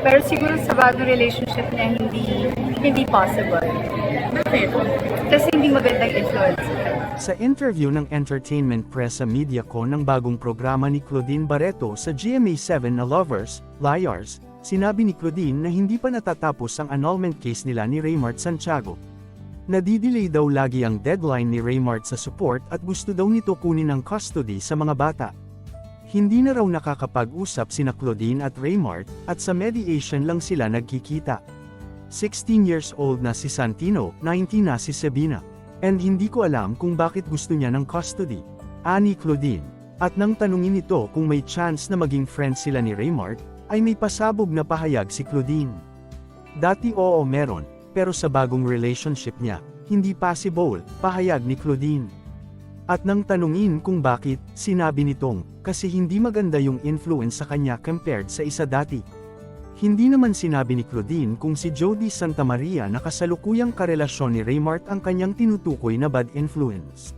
Pero siguro sa bagong relationship niya, hindi, hindi possible. Bakit? Kasi hindi magandang influence. Sa interview ng Entertainment Press sa Mediaco ng bagong programa ni Claudine Barreto sa GMA7 na Lovers, Liars, sinabi ni Claudine na hindi pa natatapos ang annulment case nila ni Raymart Santiago. Nadidelay daw lagi ang deadline ni Raymart sa support at gusto daw nito kunin ang custody sa mga bata. Hindi na raw nakakapag-usap sina Claudine at Raymart, at sa mediation lang sila nagkikita. 16 years old na si Santino, 19 na si Sabina. And hindi ko alam kung bakit gusto niya ng custody. Ani Claudine. At nang tanungin ito kung may chance na maging friends sila ni Raymart, ay may pasabog na pahayag si Claudine. Dati oo meron, pero sa bagong relationship niya, hindi possible, pahayag ni Claudine. At nang tanungin kung bakit, sinabi nitong, kasi hindi maganda yung influence sa kanya compared sa isa dati. Hindi naman sinabi ni Claudine kung si Jody Santamaria na kasalukuyang karelasyon ni Raymart ang kanyang tinutukoy na bad influence.